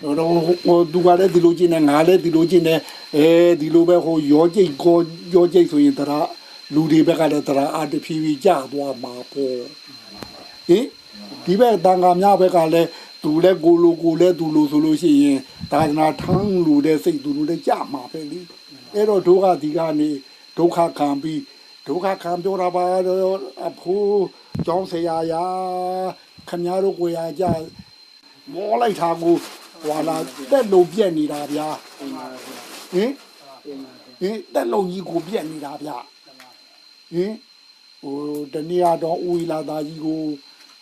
ဟိုတော့ဟိုသူကလည်းဒီလိုချင်းနဲ့ငါလည်းဒီလိုချင်းနဲ့အဲဒီလိုပဲဟိုရောကျိတ်ကိုရောကျိတ်ဆိုရင်တရာလူတွေဘက်ကလည်းတရာအတဖြည်းဖြည်းကြာသွားမှာပေါ့ဟင်ဒီဘက်တန်ခါများဘက်ကလည်းသူလည်းကိုလိုကိုလည်းသူလိုဆိုလို့ရှိရင်သာသနာထမ်းလူတဲ့စိတ်သူလိုလည်းကြာမှာပဲလေအဲ့တော့ဒုက္ခဒီကနေဒုက္ခခံပြီးဒုက္ခခံပြောတာပါတော့အဖိုးကျောင်းဆရာယာခမများတို့ကိုရကြမောလိုက်တာကို ဟွာလာတက်လုံးပြက်နေတာဗျာဟင်ဟင်တက်လုံးကြီးကိုပြက်နေတာဗျာဟင်ဟိုတနည်းအားတော့ဦးလာသားကြီးကို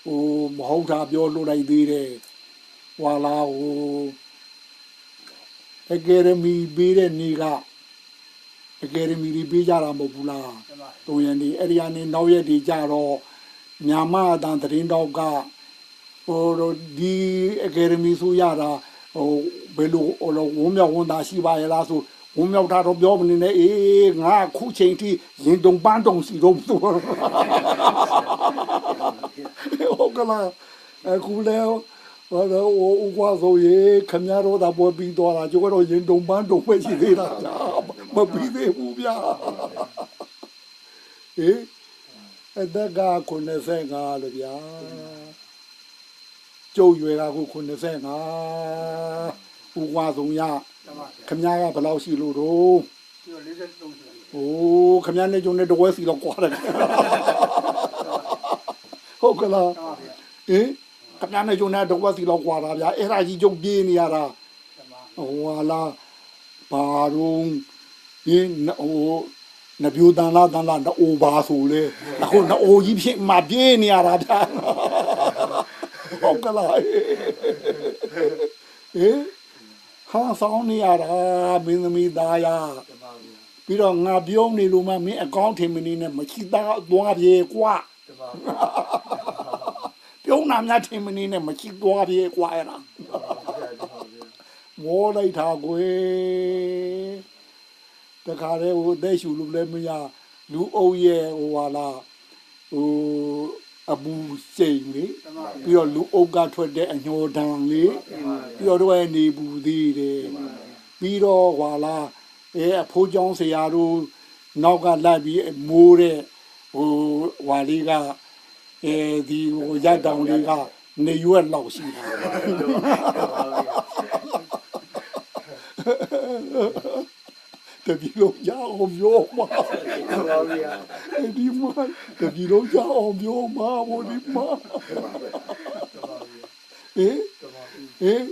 ဟိုမဟုတ်တာပြောလို့လိုက်သေးတယ်ဟွာလာဟိုအကယ်ဒမီပေးတဲ့နေကအကယ်ဒမီတွေပေးကြတာမဟုတ်ဘူးလားတုံရနေအဲ့ဒီကနေနောက်ရက်တွေကြတော့မြန်မာအတန်သတင်းတော့က ဟိုတော့ဒီအကယ်ဒမီဆိုရတာဟိုဘယ်လိုဟိုလိုဝုံမြောက်ဝန်သားရှိပါရဲ့လားဆိုဝုံမြောက်တာတော့ပြောမနေနဲ့အေးငါခုချိန်ထိရင်တုံပန်းတုံစီတော့သူဟုတ်ကလားအခုလဲဟိုတော့ဟိုဥကွာဆိုရေခမရတော့တာပေါ်ပြီးတော့လာကျတော့ရင်တုံပန်းတုံပဲရှိသေးတာဗျာမပြီးသေးဘူးဗျာဟေးအတက်က95လို့ဗျာ ကျုပ်ရွယ်ကခု95ဦးဝါဆုံးရခမည်းကဘယ်လောက်ရှိလို့တော့โอ้ခမည်းနဲ့ကျုံနဲ့တဝဲစီတော့ကွာတယ်ဟုတ်ကလားဟင်ခမည်းနဲ့ကျုံနဲ့တဝဲစီတော့ကွာတာဗျာအဲ့ဒါကြီးကျုပ်ပြေးနေရတာဟိုဟာလာဘာတော့ဟင်ဟိုနပြူတန်လာတန်လာနိုးပါဆိုလေအခုနိုးကြီးဖြစ်မှပြေးနေရတာဗျာ ဟုတ်ကလားဟေးဟာဆောင်နေရတာမင်းသမီးသားရပြီးတော့ငါပြုံးနေလို့မမင်းအကောင့်ထင်မနေနဲ့မချီသားသွားပြေကွာပြုံးနာများထင်မနေနဲ့မချီသွားပြေကွာရတာမောလိုက်တာကွယ်တခါလေဟိုအသက်ရှူလို့လည်းမရလူအုပ်ရဲ့ဟိုဟာလားဟို အပူစိန်လေးပြီးတော့လူအုပ်ကထွက်တဲ့အညောဒံလေးပြီးတော့တွဲနေပူသေးတယ်ပြီးတော့ဟွာလာအဲအဖိုးကျောင်းဆရာတို့နောက်ကလိုက်ပြီးမိုးတဲ့ဟိုဟွာလေးကအဲဒီဟိုရတောင်လေးကနေရွက်လောက်ရှိတာ တပြည်လုံးရအောင်ပြောမှာပါဗျာဒီမှာတပြည်လုံးရအောင်ပြောမှာဘောဒီမှာဟင်ဟင်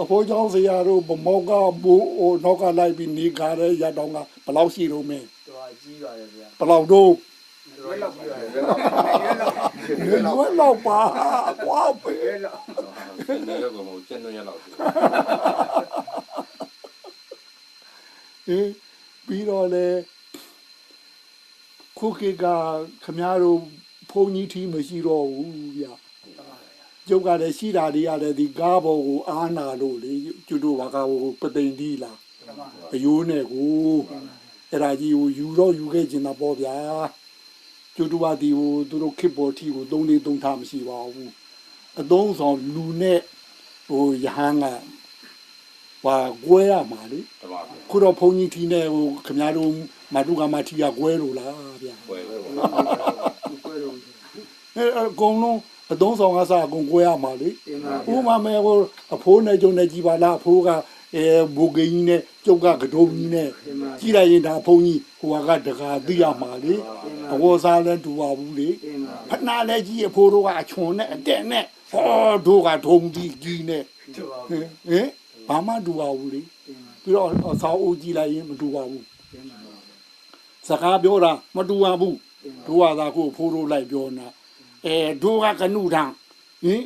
အဖိုးကြောင့်ဇရာတို့ဗမောကဘူဟိုနောက်ကလိုက်ပြီးနေကားတဲ့ရတောင်းကဘလောက်ရှိတော့မင်းတော်ကြီးပါရဲ့ဗျာဘလောက်တော့လွယ်လောက်ပါကွာပဲလွယ်လောက်ကောမကျန်တော့ရလောက် ဟင်ပြီးတော့လေခုခေတ်ကခမည်းတော်ဘုန်းကြီးထီးမရှိတော့ဘူးဗျကျုပ်ကလည်းရှိတာတွေရတယ်ဒီကားပေါ်ကိုအားနာလို့လေကျွတ်တို့ဘာကဟိုပသိမ်ဒီလားအယိုးနဲ့ကိုအဲ့ဒါကြီးကိုယူတော့ယူခဲ့ကျင်တာပေါ့ဗျာကျူတူပါတီကိုသူတို့ခစ်ပေါ်ထီကိုသုံးလေးသုံးထားမရှိပါဘူးအသုံးဆောင်လူနဲ့ဟိုယဟန်က ဟာကွဲရမှာလေတပါပြီခုတော့ဘုန်းကြီးထီနဲ့ဟိုခမရတို့မတုကမထီကကွဲလို့လားဗျာဝယ်ဝယ်ကိုယ်တော့အဲ့အကုန်လုံးအသုံးဆောင်ကစားအကုန်ကွဲရမှာလေတင်ပါဥမာမဲဟိုအဖိုးနဲ့ကျုံနဲ့ကြည်ပါလားအဖိုးကအဲဘူဂင်းကြီးနဲ့ကျုပ်ကကဒုံကြီးနဲ့ကြည့်လိုက်ရင်ဒါဘုန်းကြီးဟိုကတကာသိရမှာလေအဝေါ်စားလည်းတူပါဘူးလေတင်ပါဖနာလည်းကြီးအဖိုးတို့ကအချွန်နဲ့အတက်နဲ့ဟောတို့ကထုံကြီးကြီးနဲ့တော်ပါဟင်ဟင် ဘာမှတူပါဘူးလေပြီးတော့အဆောက်အဦကြည့်လိုက်ရင်မတူပါဘူးတင်ပါစကားပြောတာမတူပါဘူးတို့ကသာကိုအဖိုးတို့လိုက်ပြောနေတာအဲတို့ကကနုထံဟင်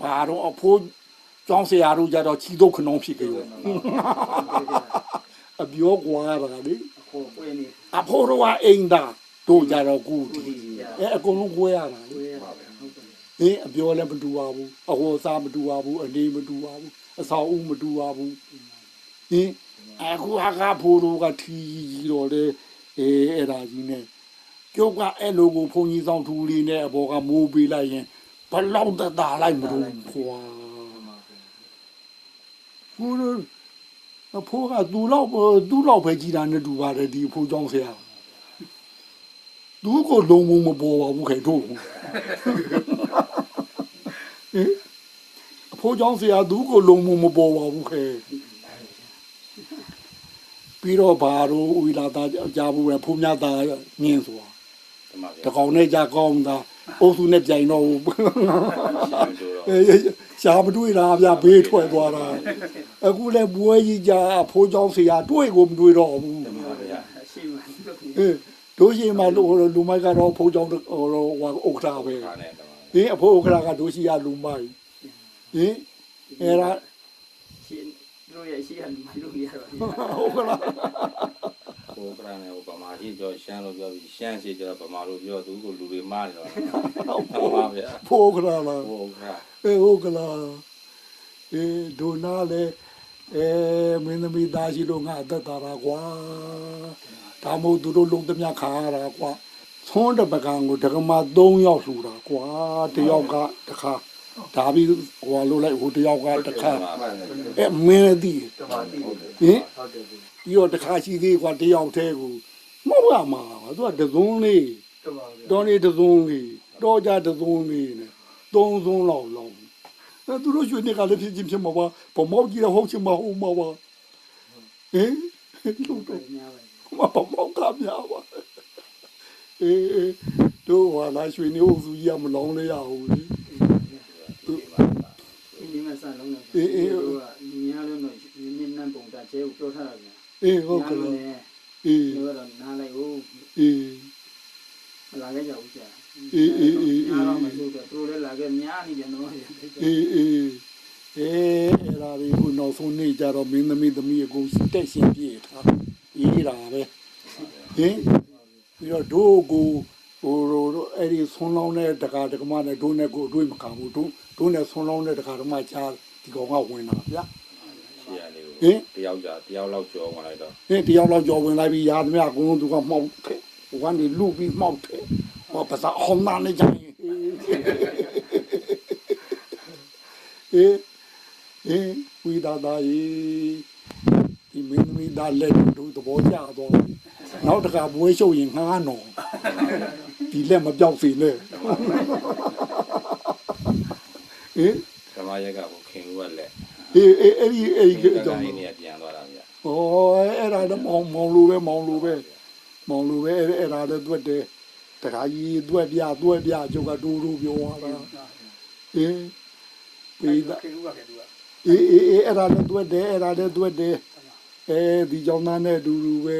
ဘာတော့အဖိုးကျောင်းဆရာတို့ကြတော့ချီတော့ခဏောင်းဖြစ်ကြရောအပြောကွာတာလေကိုကိုယ်နေအဖိုးတို့ကအိမ်သာတို့ကြတော့ကူတီဒီရအဲအကုန်လုံးကိုရတာလေကိုယ်ဟုတ်တယ်ဟင်းအပြောလည်းမတူပါဘူးအဟောစားမတူပါဘူးအနေမတူပါဘူး အဆောင်ဦးမတူပါဘူးဟင်းအခုဟာကဖိုးတို့ကထီကြီးတော့လေအဲအဲ့ဒါကြီးနဲ့ကျုပ်ကအဲ့လိုကိုဘုန်းကြီးဆောင်ထူလေးနဲ့အပေါ်ကမိုးပေးလိုက်ရင်ဘလောက်တတာလိုက်မလို့ခွာဟကိုတို့အဖိုးကသူ့လောက်သူ့လောက်ပဲကြည်တာနဲ့တူပါတယ်ဒီအဖိုးကြောင့်ဆရာသူကိုလုံးဝမပေါ်ပါဘူးခင်တို့ဟင် အဖိုးကြောင့်ဆရာသူကိုလုံးဝမပေါ်ပါဘူးခင်ပြီးတော့ဘာလို့ဝီလာသားကြားဘူးလဲဖုန်းများသားမြင်ဆိုတာ တမ တ ဗျာ ကောင်နဲ့ကြကောင်းတာအုပ်စုနဲ့ပြိုင်တော့ဘူး ရှင်းဆိုတော့ အေးရှားမတွေ့တာဗျဘေးထွက်သွားတာအခုလည်းဘွဲကြီးကြအဖိုးเจ้าဆရာတွေ့ကိုမတွေ့တော့ဘူး တမဗျာ ရှိမှလုပ်နေ အေးတို့ရှိမှလူလူမိုက်ကတော့ဖိုးเจ้าဟိုဟိုဥက္ခရာပဲ ခါနဲ့တမ ဟင်အဖိုးဥက္ခရာကတို့ရှိရလူမိုက်ဟင်အဲ့ဒါ ရှိတို့ရဲ့ရှိရလူမလို့ရတော့ ဥက္ ခရာဟိုကရနဲ့ဟိုပမာရှိကြောရှမ်းလို့ပြောပြီးရှမ်းရှိကြောပမာလို့ပြောသူကိုလူတွေမားနေတော့တမဗျာဖိုးဥက္ခရာလားဟိုကရအေးဥက္ခရာအေးဒိုနာလေအဲမင်းသမီးသားရှိလို့ငါအသက်သာတာကွာဒါမို့သူတို့လုံး သမျှခါရတာကွာသွန်းတဲ့ပကံကိုဒကမ3ယောက်လှူတာကွာတယောက်ကတခါဒါပြီးဟိုလိုလိုက်ဟိုတယောက်ကတခါအဲမင်းသည်တမာတိဟင်ဟုတ်တယ်ပြီးတော့တခါရှိသေးကွာတယောက်တည်းကိုမဟုတ်ရမှာသူကတစုံလေးတမာတိတော်နေတစုံလေးတော်ကြတစုံလေးနဲ့သုံးစုံလောက်လောက်အဲသူတို့ရွှေနေကလည်းဖြစ်ချင်းဖြစ်မှာပါဗမောက်ကြီးတော့ဟုတ်ချင်မှာဟုတ်မှာပါဟင်လို့တော့များပါမပမောက်ကများပါအေးအေးတို့ဟာလာရွှေနေဦးစုကြီးကမလောင်းလဲရဘူးလေ ဒီမှာစလုံးနေတို့ကလူများလို့တော့နင်းနန်းပုံတာကျဲကိုပြောထားတာဗျာအေးဟုတ်ကဲ့အေးတို့ကတော့နားလိုက်ဟုတ်အေးမလာခဲ့ကြဘူးကြာများတော့မဆိုတော့တို့လည်းလာခဲ့များနေပြန်တော့အေးအေးအေးအဲ့ဒါဒီခုနောက်ဆုံးနေ့ကြတော့မင်းသမီးသမီးအကုန်တက်ရှင်ပြေထားအေးတာပဲဟင်ပြီးတော့တို့ကိုဟိုတို့အဲ့ဒီဆွန်းလောင်းတဲ့တကာတကမနဲ့တို့နဲ့ကိုအတွေ့မခံဘူးတို့ တို့နဲ့ဆွန်းလောင်းတဲ့တကာတကမချာဒီကောင်ကဝင်တာဗျာရှေ့ရလေးဟင်တယောက်ကြတယောက်လောက်ကြောဝင်လိုက်တော့ဟင်းတယောက်လောက်ကြော်ဝင်လိုက်ပြီးရာသမျှအကုန်လုံးသူကမှောက်ခဲ့ဟိုကနေလူပြီးမှောက်တယ်ဟောပါစားအောင်နာနေကြရင်အေးအေးဝိဒါဒါဤဒီမင်းသမီးသားလက်တို့သဘောကျတော့နောက်တခါဘွေးရှုပ်ရင်ငှားနော်ဒီလက်မပြောက်စေ နဲ့အေးတမရက်ကကိုခင်ဦးကလက်အေးအေးအဲ့ဒီအဲ့ဒီဒီကကြောင့်နေ့နေပြန်သွားတာဗျာဩအဲ့ဒါတော့မောင်မောင်လိုပဲမောင်လိုပဲမောင်လိုပဲအဲ့အဲ့ဒါလည်းတွက်တယ်တခါကြီးတွက်ပြတွက်ပြကျုပ်ကတူတူပြောသွားတာအေးပြီးသားခေဦးကခေသူကအေးအေးအေးအဲ့ဒါလည်းတွက်တယ်အဲ့ဒါလည်းတွက်တယ်အဲဒီကြောင့်သားနဲ့အတူတူပဲ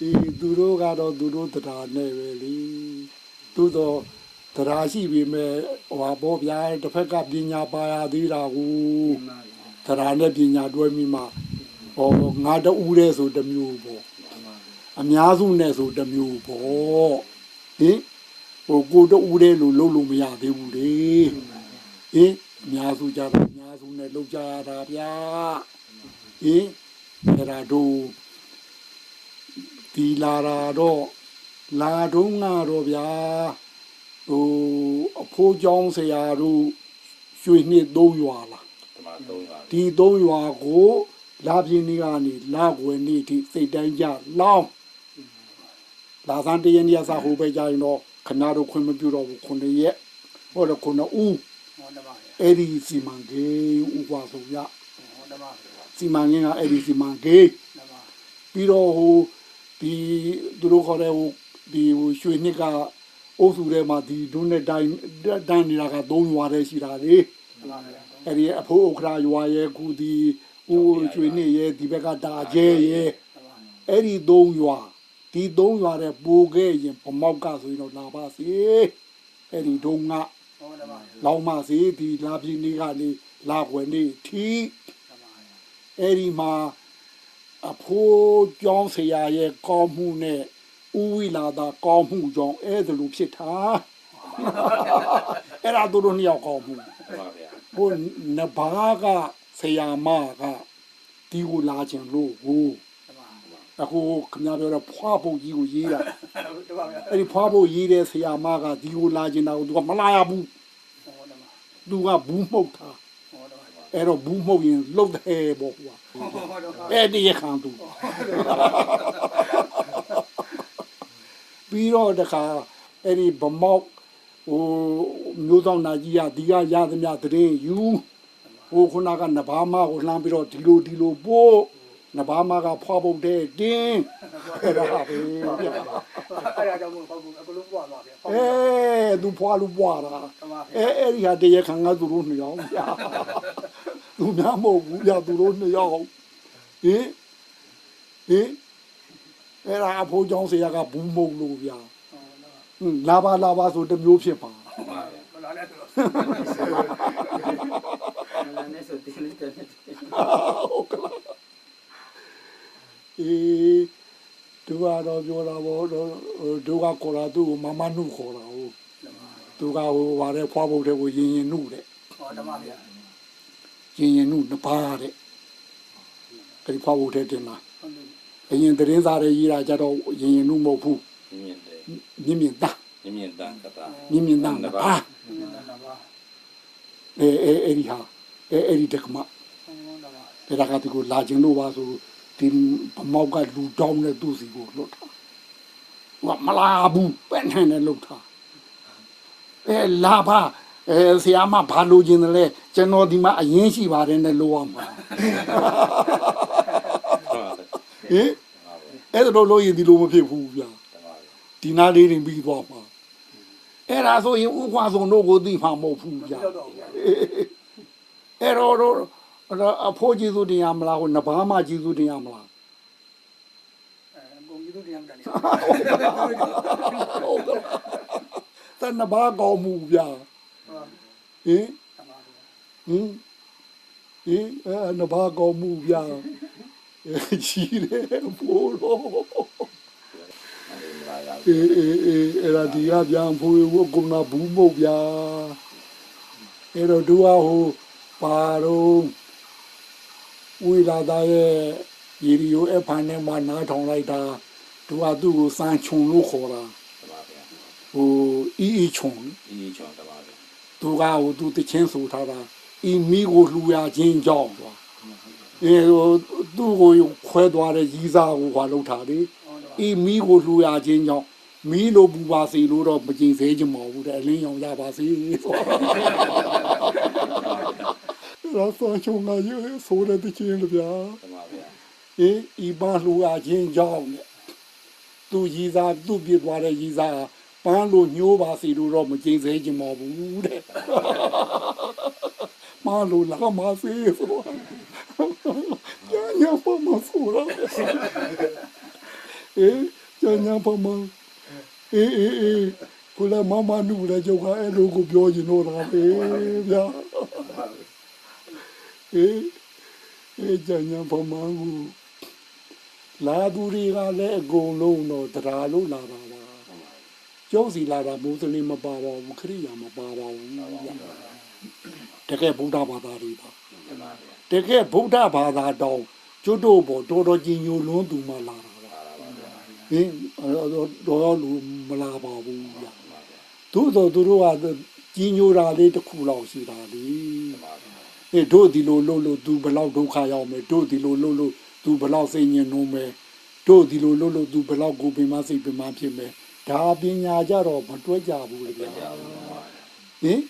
အေးသူတို့ကတော့သူတို့တရားနဲ့ပဲလေသူတော့ တရားရှိပြီမဲ့ဟိုပါဘောဗျာတစ်ဖက်ကပညာပါရသေးတာကိုတရားနဲ့ပညာတွဲမိမှဟောငါတူးတဲ့ဆိုတစ်မျိုးပေါ့အများစုနဲ့ဆိုတစ်မျိုးပေါ့ဟင်ဟိုကိုတူးတဲ့လို့လုံးလို့မရသေးဘူးလေဟင်အများစုကြတော့အများစုနဲ့လုံးကြရတာဗျာဟင်အဲ့ဒါတို့ဒီလာတာတော့လာတော့ငါတော့ဗျာ ဟိုအဖိုးကျောင်းဆရာတို့ရွှေနှစ်သုံးရွာလားဒီမှာသုံးရွာဒီသုံးရွာကိုလာပြင်းနေကနေလာွယ်နေထိစိတ်တိုင်းကြလောင်းလာသန်တရနေရစာဟိုပဲကြရင်တော့ခဏတော့ခွင့်မပြုတော့ဘူးခုနှစ်ရက်ဟောတော့ခုနှစ်ဦးအဲ့ဒီစီမံကိန်းဥပဒေဆိုရစီမံကိန်းကအဲ့ဒီစီမံကိန်းပြီးတော့ဟိုဒီသူတို့ခေါ်တဲ့ဟိုဒီဟိုရွှေနှစ်က အုပ်စုထဲမှာဒီဒုနဲ့တိုင်းတန်းနေတာကသုံးရွာတည်းရှိတာလေတမလည်းအဲ့ဒီအဖိုးဥက္ခရာရွာရဲ့ခုဒီဟိုကျွေနေရဲ့ဒီဘက်ကတာကျဲရဲ့တမအဲ့ဒီသုံးရွာဒီသုံးရွာတဲ့ပိုခဲ့ရင်ပမောက်ကဆိုရင်တော့လာပါစေအဲ့ဒီဒုံကဟောတမလောင်းမစေဒီလာပြည်နေကနေလာွယ်နေထီတမအဲ့ဒီမှာအဖိုးကျောင်းဆရာရဲ့ကောင်းမှုနဲ့ ဥဝိလာသာကောင်းမှုကြောင့်အဲ့ဒါလိုဖြစ်တာအဲ့ဒါတို့တို့နှစ်ယောက်ကောင်းမှုတမဗျာဟိုနဘာကဆရာမကဒီကိုလာခြင်းလို့ဟိုတမအခုခင်ဗျားပြောတော့ဖွားဖို့ကြီးကိုရေးတာတမဗျာအဲ့ဒီဖွားဖို့ရေးတဲ့ဆရာမကဒီကိုလာခြင်းတော့သူကမလာရဘူးဟောတမသူကဘူးမှုတ်တာဟောတမအဲ့တော့ဘူးမှုတ်ရင်လှုပ်တယ်ပေါ့ကွာအဲ့ဒီရခံသူ ပြီးတော့တခါအဲ့ဒီဗမောက်ဟိုမျိုးဆောင်နာကြီးကဒီကရသမျှတရင်ယူဟိုခုနကနဘာမကိုလှမ်းပြီးတော့ဒီလိုဒီလိုပို့နဘာမကဖွာပုတ်တဲ့တင်းအဲ့ဒါပဲဗျအဲ့ဒါကြောင့်မို့ပေါ့ဘူးအကလုံးပွားသွားပြီဟုတ်အဲသူဖွာလူပွားတာတမပါအဲအဲ့ဒီဟာတရခံကသူတို့နှစ်ယောက်ဗျာသူများမဟုတ်ဘူးဗျာသူတို့နှစ်ယောက်ဟင်ဟင် အဲ့ဒါအဖိုးเจ้าဆရာကဘူးမုံလို့ဗျာဟင်လာပါလာပါဆိုတစ်မျိုးဖြစ်ပါ မလာနဲ့တော့ လည်းနဲ့ဆိုတင်းလေးတဲ့ ဟုတ်ကလားအေးသူကတော့ပြောတာဗောတော့ဒုကခေါ်တာသူ့ကိုမမနုခေါ်တာဟုတ်သူကဟိုဗါတဲ့ဖွားဖို့တဲ့ကိုရင်ရင်နုတဲ့ ဟောတမဗျာ ရင်ရင်နုနှစ်ပါးတဲ့အဲ့ဒီဖွားဖို့တဲ့တင်လာ ဟုတ်တယ်အရင်သတင်းစာတွေရေးတာကြတော့ရင်ရင်နုမဟုတ်ဘူးမြင့်တယ်မြင့်မြင့်သားမြင့်မြင့်တန်ကတာမြင့်မြင့်သားနှစ်ပါးဟုတ်တယ်တမပါအဲအဲအဲ့ဒီဟာအဲအဲ့ဒီတက္ကမဟုတ်တမဒါကတကူလာခြင်းလို့ပါဆိုဒီဗမောက်ကလူတောင်းတဲ့သူစီကိုလွတ်တာဟိုကမလာဘူးပဲ့နိုင်တယ်လွတ်တာအဲလာပါအဲဆရာမဘာလို့ခြင်းလဲကျွန်တော်ဒီမှာအရင်ရှိပါတယ်နဲ့လို့ရမှာ ဟင်အဲ့ဒါတော့လို့ရင်ဒီလိုမဖြစ်ဘူးဗျာဒီနာလေးတွေပြီးသွားမှာအဲ့ဒါဆိုရင်ဥပ္ပါဆုံးတို့ကိုသိမှာမဟုတ်ဘူးဗျာရောက်တော့ဗျာအဲ့တော့တော့အဖိုးကျေးဇူးတင်ရမလားဟိုနဘာမှကျေးဇူးတင်ရမလားအဲဘုံကြီးတို့တရားမတန်နေဟုတ်ကဲ့တနဘာကောင်းမှုဗျာဟုတ်ဟင်တမပါဟင်ဟင်အဲနဘာကောင်းမှုဗျာအဲ ကြီးတယ်ဘိုးတော့အေးအေးအေးအဲ့ဒါဒီကပြန်ဖိုးဝကုနာဘူးမဟုတ်ဗျာအဲ့တော့သူကဟိုပါတော့ဝိလာသားရဲ့ရီရီယိုအဖန်နဲ့မှနားထောင်လိုက်တာသူကသူ့ကိုစမ်းချုံလို့ခေါ်တာတပါဗျာဟိုအီအီချုံဒီချောင်းတပါဗျာသူကဟိုသူတချင်းဆိုထားတာအီမီကိုလှူရခြင်းကြောင့်ဆိုတာအဲ ဟိုသူ့ကိုခွဲသွားတဲ့ရီးစားကိုဟွာလောက်ထားတယ်အီမီကိုလှူရခြင်းကြောင့်မီလိုပူပါစေလို့တော့မကြင်သေးချင်ပါဘူးတဲ့အလင်းရောင်ရပါစေဆိုတာဆောင်းချုံကရေဆိုတဲ့တချင်းလေဗျာတပါဗျာအေးဤပါလှူရခြင်းကြောင့်တဲ့သူရီးစားသူ့ပြစ်သွားတဲ့ရီးစားပန်းလို့ညှိုးပါစီလို့တော့မကြင်သေးချင်ပါဘူးတဲ့မလို့လာမစေဆိုတော့ညာ ညာပေါ်မဆိုတော့အေးညာညာပေါ်မအေးအေးအေးကိုလာမမနူလည်းကြောက်ခါအဲ့လိုကိုပြောရင်တော့တာပဲဗျာအေးအေးညာညာပေါ်မကိုလာသူတွေကလည်းအကုန်လုံးတော့တရားလို့လာတာပါကျုံးစီလာတာမွတ်စလင်မပါပါဘူးခရိယာမပါပါဘူးဗျတကယ်ဗုဒ္ဓဘာသာတွေပါတကယ်ဗုဒ္ဓဘာသာတော့ ကျွတ်တို့ပေါ်တော်တော်ကြီးညိုလွန်းသူမှလာတာပါဟင်အဲ့တော့တော်လူမလာပါဘူးဗျသို့တော့သူတို့ကကြီးညိုတာလေးတစ်ခုလောက်ရှိတာလေအေးတို့ဒီလိုလှုပ်လို့သူဘလောက်ဒုက္ခရောက်မယ်တို့ဒီလိုလှုပ်လို့သူဘလောက်စိတ်ညစ်နှုံးမယ်တို့ဒီလိုလုပ်လို့သူဘယ်လောက်ကိုပင်မစိတ်ပင်မဖြစ်မယ်ဒါပညာကြတော့မတွဲကြဘူးလေဗျာဟင်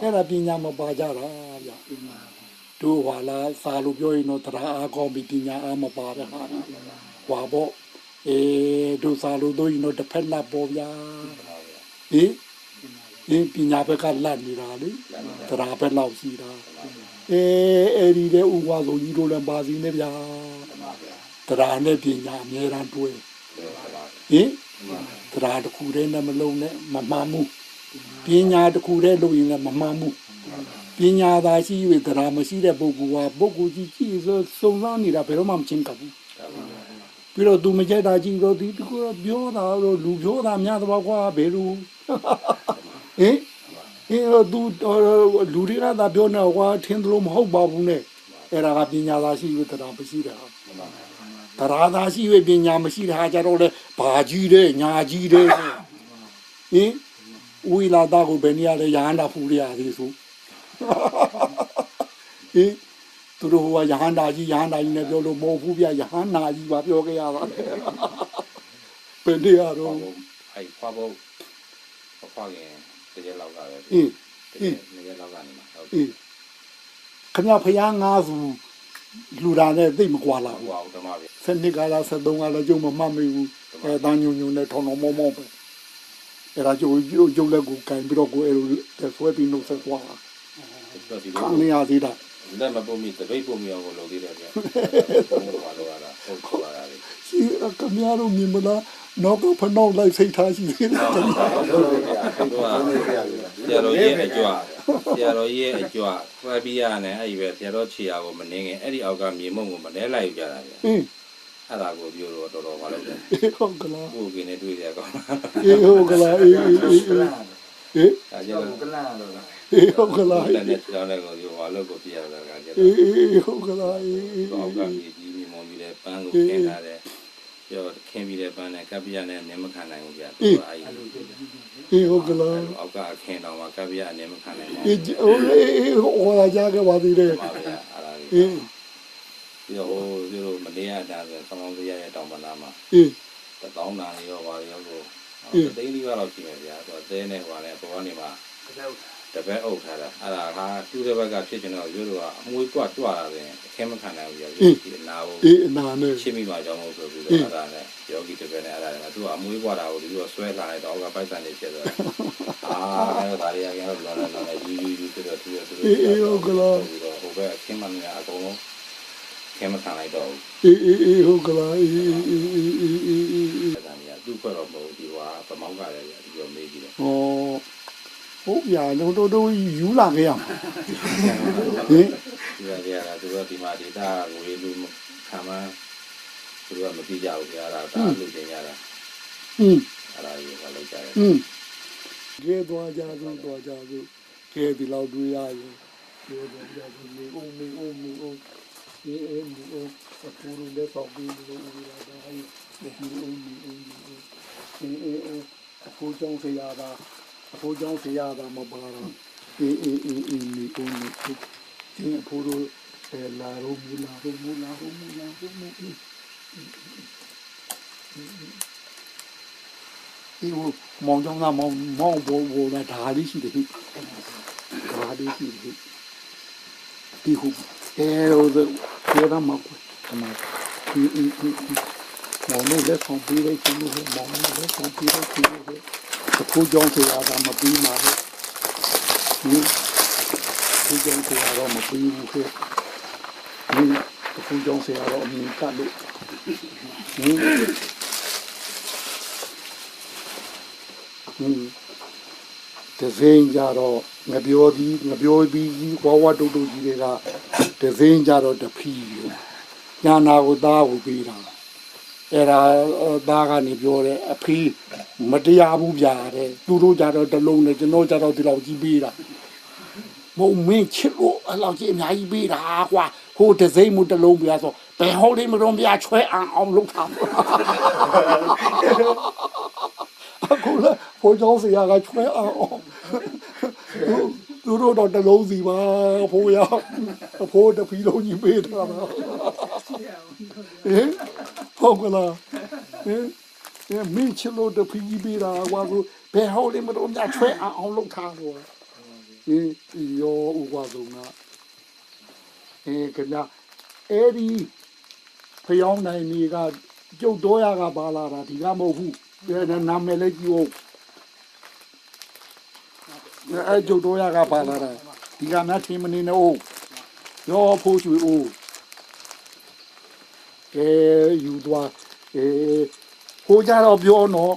အဲ့ဒါပညာမပါကြတာဗျာ တို့ဟာလာစာလို့ပြောရင်တော့တရားအားကောင်းပြီးပညာအားမပါတဲ့ဟာဟွာပေါ့အေးတို့စာလို့တို့ရင်တော့တစ်ဖက်လက်ပေါ့ဗျာဟင်ဒီပညာဘက်ကလတ်နေတာလေတရားဘက်လောက်ရှိတာအေးအဲ့ဒီတဲ့ဥပဝါဆိုကြီးတို့လည်းပါစီနေဗျာတရားနဲ့ပညာအများရန်တွဲဟင်တရားတစ်ခုတည်းနဲ့မလုံးနဲ့မမှန်ဘူးပညာတစ်ခုတည်းလုပ်ရင်လည်းမမှန်ဘူး ပညာသာရှိ၍တရားမရှိတဲ့ပုဂ္ဂိုလ်ကပုဂ္ဂိုလ်ကြီးကြီးဆိုစုံစမ်းနေတာဘယ်တော့မှမချင်းကပ်ဘူးပြီးတော့သူမကြိုက်တာကြည့်တော့ဒီတကူပြောတာတော့လူပြောတာများတော့ကွာဘယ်လိုဟင်ဟင်တော့သူလူတွေကသာပြောနေကွာထင်တယ်လို့မဟုတ်ပါဘူးနဲ့အဲ့ဒါကပညာသာရှိ၍တရားမရှိတာတရားသာရှိ၍ပညာမရှိတဲ့ဟာကြတော့လေဘာကြီးတဲ့ညာကြီးတဲ့ဟင်ဝီလာတာကိုဘယ်နည်းရလဲရဟန္တာဖူရရသေးဆို ဟဟင်သူတို့ဟိုကယဟန္တာကြီးယဟန္တာကြီးနဲ့ပြောလို့မဟုတ်ဘူးဗျယဟန္နာကြီးပါပြောခဲ့ရတာဘယ်တည်းရတော့အဲ့ဖွားဖို့ဖွားခင်တကယ်လောက်ကပဲအေးတကယ်တကယ်လောက်ကနေမှာဟုတ်အေးခမဖျားငါးစုလူတာနဲ့သိပ်မကွာလာဟိုဘူးအောင်ဓမ္မဗျာစနစ်ကလာ73ကလည်းကျုံမမှတ်မိဘူးအဲတန်းညုံညုံနဲ့ထောင်းထောင်းမောင်းမောင်းပဲအဲဒါကျိုးကျုံလက်ကိုကင်ပြီးတော့ကိုအဲလိုဆွဲပြီးနှုတ်ဆက်သွားတာ တော့ဒီခံလိုနေရသေးတာလက်မပုံမိတပိတ်ပုံမိအောင်ကိုလုပ်သေးတယ်ဗျာဘုရားလောရတာဟုတ်ပါလားလေရှိကမရတော့မြင်မလားနောက်ကဖနှောက်လိုက်စိတ်ထားရှိသေးတယ်ဟုတ်ပါဘူးဗျာဟုတ်ပါဘူးဆရာတော်ရဲ့အကြွဆရာတော်ရဲ့အကြွဖွားပြီးရနဲ့အဲ့ဒီပဲဆရာတော်ခြေရာကိုမနှင်းခင်အဲ့ဒီအောက်ကမြေမုံကိုမလဲလိုက်ကြတာဗျာအင်းအဲ့ဒါကိုပြောတော့တော်တော်ပါလို့ဗျာအေးဟုတ်ကလားကိုယ်ကင်းနေတွေ့ရကောင်းအေးဟုတ်ကလားအေးအေးအေးအေးကလန်အေးဒါကြောင့်ကလန်တော့လား အေးဟုတ်ကလားလည်းနဲ့တောင်းတဲ့ကိုပြောဘာလို့ကိုပြရတာကကြအေးအေးဟုတ်ကလားအေးအေးတော့ကမြေကြီးမြေမုံကြီးလည်းပန်းကိုခင်းထားတယ်ပြောခင်းပြီးတဲ့ပန်းနဲ့ကပ်ပြရနဲ့နင်းမခံနိုင်ဘူးဗျာသူကအဲ့ဒီအေးဟုတ်ကလားအောက်ကအခင်းတော်မှာကပ်ပြရနင်းမခံနိုင်ဘူးအေးဟိုအေးအေးဟိုလာကြခဲ့ပါသေးတယ်ပါဗျာအဲ့ဒါလေးအေးပြီးတော့ဟိုဒီလိုမနေရတာဆိုဆောင်းဆောင်းစရရဲ့တောင်ပနာမှာအေးတတောင်းတာရောပါရောကိုသိန်းလေးပါတော့ရှိမယ်ဗျာဆိုတော့သဲနဲ့ဟိုလည်းပေါ်ကနေမှာကတော့ တပည့်အုပ်ထားတာအဲ့ဒါဟာသူ့တဲ့ဘက်ကဖြစ်ကျင်တော့ရိုးရိုးကအမွေးတွတ်တွတ်တာပဲအခင်းမခံနိုင်ဘူးဗျာဒီနာကိုအေးအနာနဲ့ရှင်းမိပါကြောင်းလို့ဆိုပြီးတော့အဲ့ဒါနဲ့ယောဂီတပည့်နဲ့အဲ့ဒါနဲ့သူကအမွေးပွားတာကိုဒီလိုဆွဲလာလိုက်တော့ကပိုက်ဆံနေဖြစ်သွားတယ်အာအဲ့ဒါတွေကကတော့လောလောလောယူယူယူဆိုတော့သူကသူဟိုဘက်အခင်းမနေအကုန်လုံးခင်းမခံလိုက်တော့ဘူးအေးအေးအေးဟုတ်ကလားအေးအေးအေးအေးအေးအေးအေးအဲ့ဒါကြီးသူ့ခွက်တော့မဟုတ်ဒီဟာပမောင်းကလည်းဒီလိုမေးကြည့်တယ်ဟော ဟုတ်ပြတော့တို့တို့ယူလာခဲ့ရမှာဟင်ဒီကကြတာသူကဒီမှာဒေတာကိုရေးလို့ခံမှန်းသူကမကြည့်ကြဘူးကြာတာဒါလူတင်ရတာဟင်းအဲ့ဒါကြီးကလောက်ကြတယ်ဟင်းကဲသွားကြစို့သွားကြစို့ကဲဒီလောက်တွေ့ရရင်ကဲသွားကြစို့နေအောင်နေအောင်နေအောင်အေးအေးနေအောင်အပူရလက်ပေါက်ပြီးလို့ဦးလာတာဟဲ့နေအောင်နေအောင်နေအောင်အေးအေးအေးအဖိုးကြောင့်ဆရာပါ အဖိုးကြောင့်ဆရာပါမပါတော့အေးအေးအေးအေးနေအောင်နေအောင်ဒီအဖိုးတို့အဲလာရောမူလာရောမူလာရောမူလာရောမူအေးဒီဟိုမောင်ကြောင့်လားမောင်မောင်ဘောဘောလားဒါလေးရှိတယ်ဟိဒါလေးရှိတယ်ဟိဒီဟိုအဲဟိုပြောတာမဟုတ်ဘူးဒီအင်းအင်းမောင်နဲ့လက်ဆောင်ပေးလိုက်ချင်လို့မောင်နဲ့လက်ဆောင်ပေးလိုက်ချင်လို့ အခုကြောင့်ဆရာကမပြီးမှာပဲဒီအခုကြောင့်ဆရာတော့မပြီးဘူးခေဒီအခုကြောင့်ဆရာတော့အမြင်ကလို့ဟင်းဟင်းတစိမ့်ကြတော့ငပြောဒီငပြောပြီးကြီးဝဝတုတ်တုတ်ကြီးတွေကတစိမ့်ကြတော့တဖီးညာနာကိုသားကိုပြီးတာအဲ့ဒါသားကနေပြောတယ်အဖီး မတရားဘူးဗျာတဲ့သူတို့ကြတော့တလုံးနဲ့ကျွန်တော်ကြတော့ဒီလောက်ကြီးပြီးတာမုံမင်းချစ်လို့အဲ့လောက်ကြီးအများကြီးပြီးတာကွာဟိုတစိမ့်မှုတလုံးပြဆိုဘယ်ဟောလေးမတော်ပြချွဲအောင်အောင်လုပ်တာအခုလေဖိုးကျောင်းစရာကချွဲအောင်အောင်သူတို့တော့တလုံးစီပါဖိုးရဖိုးတဖီလုံးကြီးပေးတာပါဟင်ဟုတ်ကလားဟင်အဲ မင်းချလို့တဖီကြီးပေးတာကွာကိုဘယ်ဟောလေးမတော်ပြချွဲအောင်အောင်လုပ်တာကွာဟင်ရောဥပဆုံးကအဲခင်ဗျအဲ့ဒီဖျောင်းနိုင်နေကကျုပ်တော်ရကပါလာတာဒီကမဟုတ်ဘူးအဲနာမည်လေးကြည့်ဦးအဲကျုပ်တော်ရကပါလာတာဒီကမြတ်ထင်းမနေနဲ့ဦးရောဖို့ချွေဦးအဲယူသွားအဲ ကိုကြတော့ပြောတော့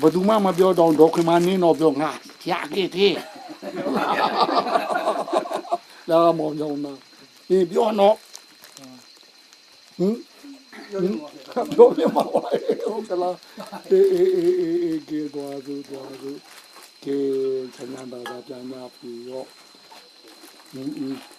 ဘယ်သူမှမပြောတော့ဒေါခင်မနင်းတော့ပြောငါရခဲ့သေးလာမောင်ကြောင့်နာဒီပြောတော့ဟင်ပြောပြမှာပါဟုတ်ကလားအေးအေးအေးအေးအေးကေသွားသူသွားသူကေချမ်းသာတာပြန်လာပြီရောဟင်း